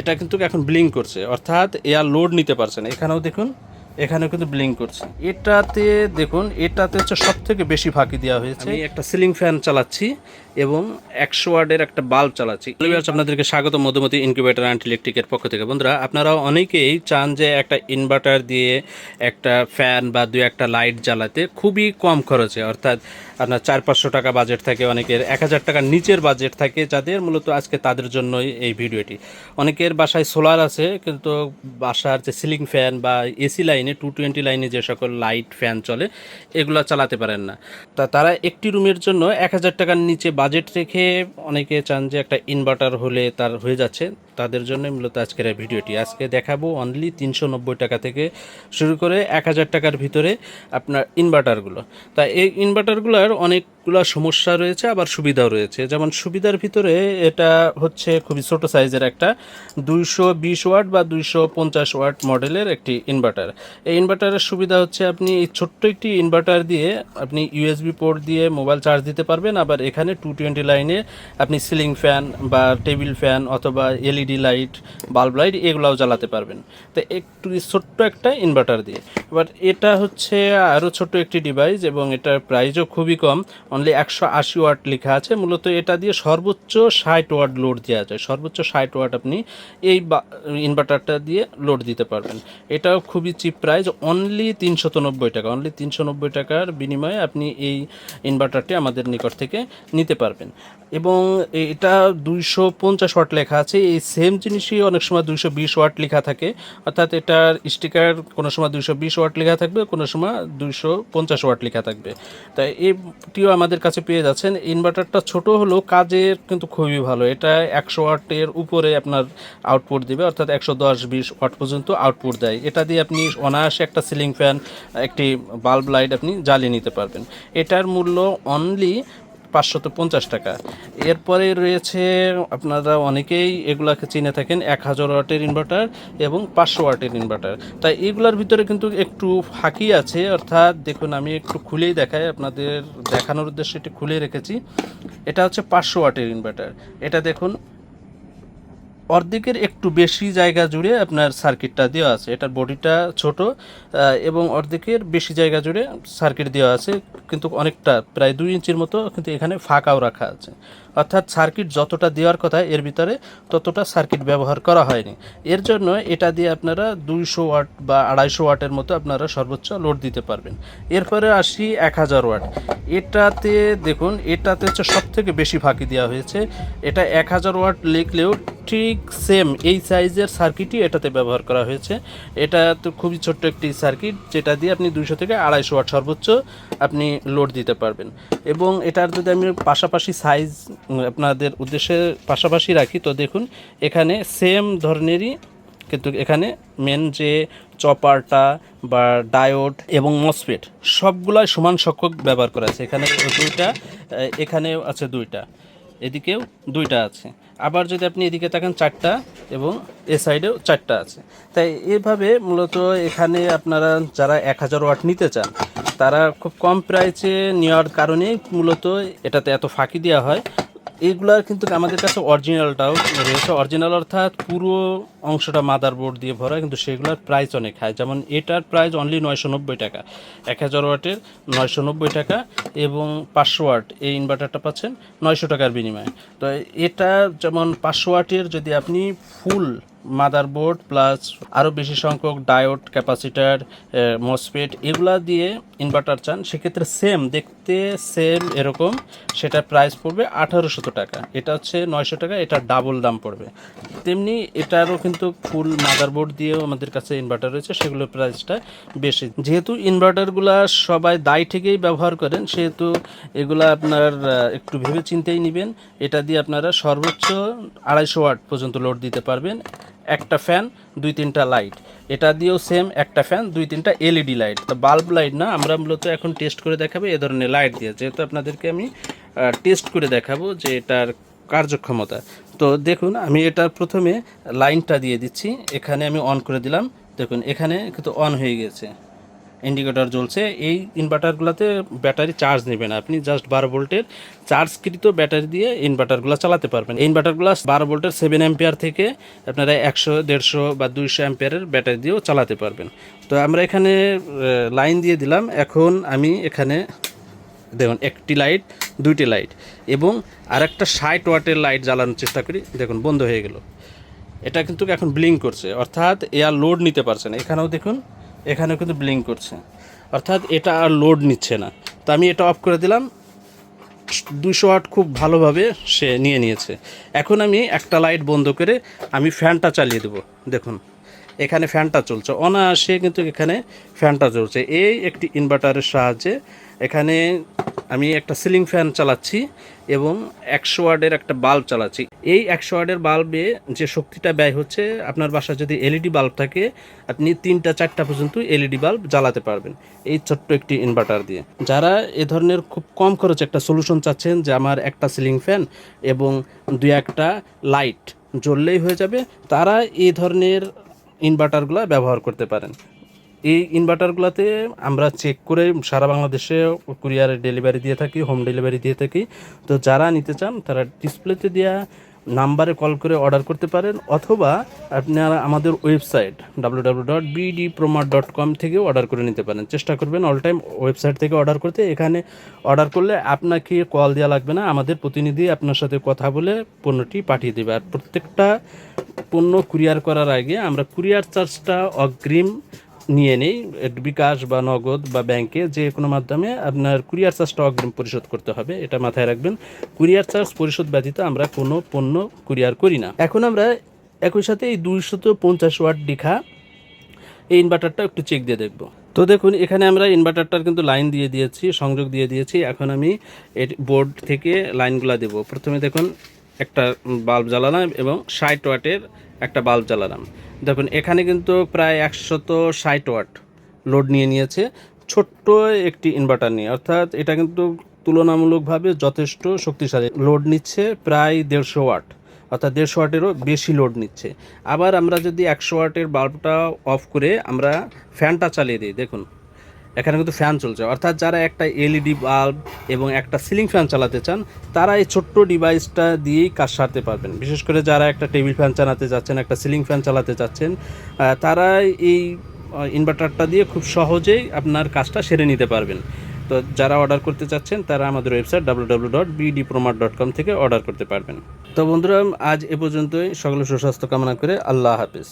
এটা কিন্তু এখন ব্লিঙ্ক করছে। অর্থাৎ এয়ার লোড নিতে পারছে না। এখানেও দেখুন এখানেও কিন্তু ব্লিঙ্ক করছে। এটাতে দেখুন এটাতে হচ্ছে সব থেকে বেশি ফাঁকি দেওয়া হয়েছে। আমি একটা সিলিং ফ্যান চালাচ্ছি এবং একশো ওয়ার্ডের একটা বাল্ব চালাচ্ছি। আপনাদেরকে স্বাগত। মধুমতি ইনকিউবেটর অ্যান্ড ইলেকট্রিকের পক্ষ থেকে। বন্ধুরা আপনারা অনেকেই চান যে একটা ইনভার্টার দিয়ে একটা ফ্যান বা দু একটা লাইট জ্বালাতে খুবই কম খরচে। অর্থাৎ আপনার চার পাঁচশো টাকা বাজেট থাকে অনেকের এক হাজার টাকার নিচের বাজেট থাকে যাদের মূলত আজকে তাদের জন্যই এই ভিডিওটি অনেকের বাসায় সোলার আছে কিন্তু বাসার যে সিলিং ফ্যান বা এসি লাইনে টু টোয়েন্টি লাইনে যে সকল লাইট ফ্যান চলে, এগুলো চালাতে পারেন না। তা তারা একটি রুমের জন্য এক হাজার টাকার নিচে বাজেট রেখে অনেকে চান যে একটা ইনভার্টার হলে তার হয়ে যাচ্ছে। তাদের জন্য মূলত আজকের ভিডিওটি আজকে দেখাবো অনলি তিনশো নব্বই টাকা থেকে শুরু করে এক হাজার টাকার ভিতরে আপনার ইনভার্টারগুলো তা এই ইনভার্টারগুলোর অনেকগুলো সমস্যা রয়েছে, আবার সুবিধাও রয়েছে। যেমন সুবিধার ভিতরে এটা হচ্ছে খুবই ছোট সাইজের একটা দুইশো বিশ ওয়াট বা দুইশো পঞ্চাশ ওয়াট মডেলের একটি ইনভার্টার এই ইনভার্টারের সুবিধা হচ্ছে আপনি এই ছোট্ট একটি ইনভার্টার দিয়ে আপনি ইউএসবি পোর্ট দিয়ে মোবাইল চার্জ দিতে পারবেন। আবার এখানে টু টোয়েন্টি লাইনে আপনি সিলিং ফ্যান বা টেবিল ফ্যান অথবা এলইডি লাইট বাল্ব লাইট এগুলাও জ্বালাতে পারবেন। তো একটু ছোট্ট একটা ইনভার্টার দিয়ে। এবার এটা হচ্ছে আরও ছোট্ট একটি ডিভাইস এবং এটার প্রাইসও খুবই কম। অনলি একশো আশি ওয়াট লেখা আছে। মূলত এটা দিয়ে সর্বোচ্চ ষাট ওয়াট লোড দেওয়া যায়। সর্বোচ্চ ষাট ওয়াট আপনি এই ইনভার্টারটা দিয়ে লোড দিতে পারবেন। এটাও খুবই চিপ প্রাইস অনলি তিনশত নব্বই টাকা অনলি তিনশো নব্বই টাকার বিনিময়ে আপনি এই ইনভার্টারটি আমাদের নিকট থেকে নিতে পারবেন। এবং এটা দুইশো পঞ্চাশ ওয়াট লেখা আছে, এই সেম জিনিসই অনেক সময় দুইশো বিশ ওয়াট লেখা থাকে। অর্থাৎ এটার স্টিকার কোনো সময় দুইশো বিশ ওয়াট লেখা থাকবে, কোনো সময় দুইশো পঞ্চাশ ওয়াট লেখা থাকবে। তাই এটিও আমাদের কাছে পেয়ে যাচ্ছেন। ইনভার্টারটা ছোট হলেও কাজের কিন্তু খুবই ভালো। এটা একশো ওয়াটের উপরে আপনার আউটপুট দিবে, অর্থাৎ একশো দশ বিশ ওয়াট পর্যন্ত আউটপুট দেয়। এটা দিয়ে আপনি অনায়াসে একটা সিলিং ফ্যান, একটি বাল্ব লাইট আপনি জ্বালিয়ে নিতে পারবেন। এটার মূল্য অনলি পাঁচশত পঞ্চাশ টাকা। এরপরে রয়েছে আপনারা অনেকেই এগুলাকে চিনে থাকেন, এক হাজার ওয়াটের ইনভার্টার এবং পাঁচশো ওয়াটের ইনভার্টার তাই এগুলার ভিতরে কিন্তু একটু ফাঁকি আছে, অর্থাৎ দেখুন আমি একটু খুলেই দেখাই, আপনাদের দেখানোর উদ্দেশ্যে এটি খুলে রেখেছি। এটা হচ্ছে পাঁচশো ওয়াটের ইনভার্টার এটা দেখুন অর্ধেকের একটু বেশি জায়গা জুড়ে আপনার সার্কিটটা দেওয়া আছে। এটার বডিটা ছোট এবং অর্ধেকের বেশি জায়গা জুড়ে সার্কিট দেওয়া আছে। কিন্তু অনেকটা, প্রায় দুই ইঞ্চির মতো কিন্তু এখানে ফাঁকাও রাখা আছে। অর্থাৎ সার্কিট যতটা দেওয়ার কথা এর ভিতরে ততটা সার্কিট ব্যবহার করা হয়নি। এর জন্য এটা দিয়ে আপনারা দুইশো ওয়াট বা আড়াইশো ওয়াটের মতো আপনারা সর্বোচ্চ লোড দিতে পারবেন। এরপরে আসি এক হাজার ওয়াট। এটাতে দেখুন, এটাতে হচ্ছে সব থেকে বেশি ফাঁকি দেওয়া হয়েছে। এটা এক হাজার ওয়াট লিখলেও ঠিক সেম এই সাইজের সার্কিটই এটাতে ব্যবহার করা হয়েছে। এটা তো খুবই ছোট্ট একটি সার্কিট যেটা দিয়ে আপনি দুইশো থেকে আড়াইশো ওয়াট সর্বোচ্চ আপনি লোড দিতে পারবেন। এবং এটার যদি আমি পাশাপাশি সাইজ আপনাদের উদ্দেশ্যে পাশাপাশি রাখি, তো দেখুন, এখানে সেম ধরনেরই কিন্তু এখানে মেন যে চপারটা বা ডায়োড এবং মসফেট সবগুলাই সমান সংখ্যক ব্যবহার করা আছে। এখানে দুইটা এখানেও আছে দুইটা, এদিকেও দুইটা আছে। আবার যদি আপনি এদিকে তাকান, চারটা এবং এ সাইডেও চারটা আছে। তাই এভাবে মূলত এখানে আপনারা যারা এক হাজার ওয়াট নিতে চান, তারা খুব কম প্রাইসে নেওয়ার কারণেই মূলত এটাতে এত ফাঁকি দেওয়া হয়। এইগুলার কিন্তু আমাদের কাছে অরিজিনালটাও রয়েছে। অরিজিনাল অর্থাৎ পুরো অংশটা মাদারবোর্ড দিয়ে ভরা, কিন্তু সেগুলোর প্রাইস অনেক হাই যেমন এটার প্রাইস অনলি নয়শো নব্বই টাকা। এক হাজার ওয়াটের নয়শো নব্বই টাকা এবং পাঁচশো ওয়াট এই ইনভার্টারটা পাচ্ছেন নয়শো টাকার বিনিময়ে। তো এটা যেমন পাঁচশো ওয়াটের যদি আপনি ফুল মাদারবোর্ড প্লাস আরও বেশি সংখ্যক ডায়োড ক্যাপাসিটার মসপেট এগুলা দিয়ে ইনভার্টার চান, সেক্ষেত্রে সেম দেখতে সেম এরকম, সেটার প্রাইস পড়বে আঠারোশত টাকা। এটা হচ্ছে নয়শো টাকা, এটা ডাবল দাম পড়বে। তেমনি এটারও কিন্তু ফুল মাদারবোর্ড দিয়েও আমাদের কাছে ইনভার্টার রয়েছে সেগুলোর প্রাইসটা বেশি। যেহেতু ইনভার্টারগুলা সবাই দায় থেকেই ব্যবহার করেন, সেহেতু এগুলা আপনার একটু ভেবে চিন্তেই নেবেন। এটা দিয়ে আপনারা সর্বোচ্চ আড়াইশো ওয়াট পর্যন্ত লোড দিতে পারবেন। একটা ফ্যান দুই তিনটা লাইট এটা দিয়েও সেম একটা ফ্যান দুই তিনটা এলইডি লাইট তো বাল্ব লাইট না, আমরা মূলত এখন টেস্ট করে দেখাবো এ ধরনের লাইট দিয়ে। যেহেতু আপনাদেরকে আমি টেস্ট করে দেখাবো যে এটার কার্যক্ষমতা। তো দেখুন, আমি এটা প্রথমে লাইনটা দিয়ে দিচ্ছি। এখানে আমি অন করে দিলাম। দেখুন, এখানে কিন্তু অন হয়ে গেছে। ইন্ডিকেটর জ্বলছে, এই ইনভার্টারগুলোতে ব্যাটারি চার্জ নেবে না আপনি জাস্ট বারো ভোল্টের চার্জকৃত ব্যাটারি দিয়ে ইনভার্টারগুলো চালাতে পারবেন। ইনভার্টারগুলো বারো ভোল্টের সেভেন অ্যাম্পিয়ার থেকে আপনারা একশো, দেড়শো বা দুইশো অ্যাম্পিয়ারের ব্যাটারি দিয়েও চালাতে পারবেন। তো আমরা এখানে লাইন দিয়ে দিলাম। এখন আমি এখানে, দেখুন, একটি লাইট দুইটি লাইট এবং আরেকটা ষাট ওয়াটের লাইট জ্বালানোর চেষ্টা করি। দেখুন, বন্ধ হয়ে গেল। এটা কিন্তু এখন ব্লিঙ্ক করছে। অর্থাৎ এ আর লোড নিতে পারছে না। এখানেও দেখুন এখানেও কিন্তু ব্লিঙ্ক করছে। অর্থাৎ এটা আর লোড নিচ্ছে না। তো আমি এটা অফ করে দিলাম। দুশো আট খুব ভালোভাবে সে নিয়ে নিয়েছে। এখন আমি একটা লাইট বন্ধ করে আমি ফ্যানটা চালিয়ে দেবো। দেখুন, এখানে ফ্যানটা চলছে। অনায়াসে কিন্তু এখানে ফ্যানটা চলছে এই একটি ইনভার্টারের সাহায্যে এখানে আমি একটা সিলিং ফ্যান চালাচ্ছি এবং একশো ওয়ার্ডের একটা বাল্ব চালাচ্ছি। এই একশো ওয়ার্ডের বাল্বে যে শক্তিটা ব্যয় হচ্ছে, আপনার বাসায় যদি এলইডি বাল্ব থাকে, আপনি তিনটা চারটা পর্যন্ত এলইডি বাল্ব জ্বালাতে পারবেন। এই ছোট্ট একটি ইনভার্টার দিয়ে। যারা এ ধরনের খুব কম খরচে একটা সলিউশন চাচ্ছেন যে আমার একটা সিলিং ফ্যান এবং দুই একটা লাইট জ্বললেই হয়ে যাবে, তারা এই ধরনের ইনভার্টারগুলো ব্যবহার করতে পারেন। এই ইনভার্টারগুলোতে আমরা চেক করে সারা বাংলাদেশে কুরিয়ার ডেলিভারি দিয়ে থাকি হোম ডেলিভারি দিয়ে থাকি। তো যারা নিতে চান, তারা ডিসপ্লেতে দেওয়া নাম্বারে কল করে অর্ডার করতে পারেন, অথবা আপনারা আমাদের website W W dot dot com থেকেও অর্ডার করে নিতে পারেন। চেষ্টা করবেন অল টাইম ওয়েবসাইট থেকে অর্ডার করতে। এখানে অর্ডার করলে আপনাকে কল দেওয়া লাগবে না, আমাদের প্রতিনিধি আপনার সাথে কথা বলে পণ্যটি পাঠিয়ে দেবে। আর প্রত্যেকটা পণ্য কুরিয়ার করার আগে আমরা কুরিয়ার চার্জটা অগ্রিম নিয়ে নেই বিকাশ বা নগদ বা ব্যাংকে যে কোনো মাধ্যমে আপনার কুরিয়ার চার্জটা অগ্রিম পরিশোধ করতে হবে, এটা মাথায় রাখবেন। কুরিয়ার চার্জ পরিশোধ ব্যতীত আমরা কোনো পণ্য কুরিয়ার করি না। এখন আমরা একই সাথে এই দুইশত পঞ্চাশ ওয়াট ডিখা এই ইনভার্টারটা একটু চেক দিয়ে দেখব। তো দেখুন, এখানে আমরা ইনভার্টারটার কিন্তু লাইন দিয়ে দিয়েছি, সংযোগ দিয়ে দিয়েছি। এখন আমি বোর্ড থেকে লাইনগুলো দেব। প্রথমে দেখুন একটা বাল্ব জ্বালালাম এবং ষাট ওয়াটের একটা বাল্ব জ্বালালাম। দেখুন, এখানে কিন্তু প্রায় একশত ষাট ওয়াট লোড নিয়ে নিয়েছে। ছোট্ট একটি ইনভার্টার নিয়ে। অর্থাৎ এটা কিন্তু তুলনামূলকভাবে যথেষ্ট শক্তিশালী। লোড নিচ্ছে প্রায় দেড়শো ওয়াট। অর্থাৎ দেড়শো ওয়াটেরও বেশি লোড নিচ্ছে। আবার আমরা যদি একশো ওয়াটের বাল্বটা অফ করে আমরা ফ্যানটা চালিয়ে দিই। দেখুন এখানে কিন্তু ফ্যান চলছে। অর্থাৎ যারা একটা এলইডি বাল্ব এবং একটা সিলিং ফ্যান চালাতে চান, তারা এই ছোট্ট ডিভাইসটা দিয়েই কাজ সারতে পারবেন। বিশেষ করে যারা একটা টেবিল ফ্যান চালাতে যাচ্ছেন, একটা সিলিং ফ্যান চালাতে চাচ্ছেন তারা এই ইনভার্টারটা দিয়ে খুব সহজেই আপনার কাজটা সেরে নিতে পারবেন। তো যারা অর্ডার করতে চাচ্ছেন, তারা আমাদের website W W dot BD dot com থেকে অর্ডার করতে পারবেন। তো বন্ধুরা, আজ এ পর্যন্তই। সকলে সুস্বাস্থ্য কামনা করে আল্লাহ হাফিজ।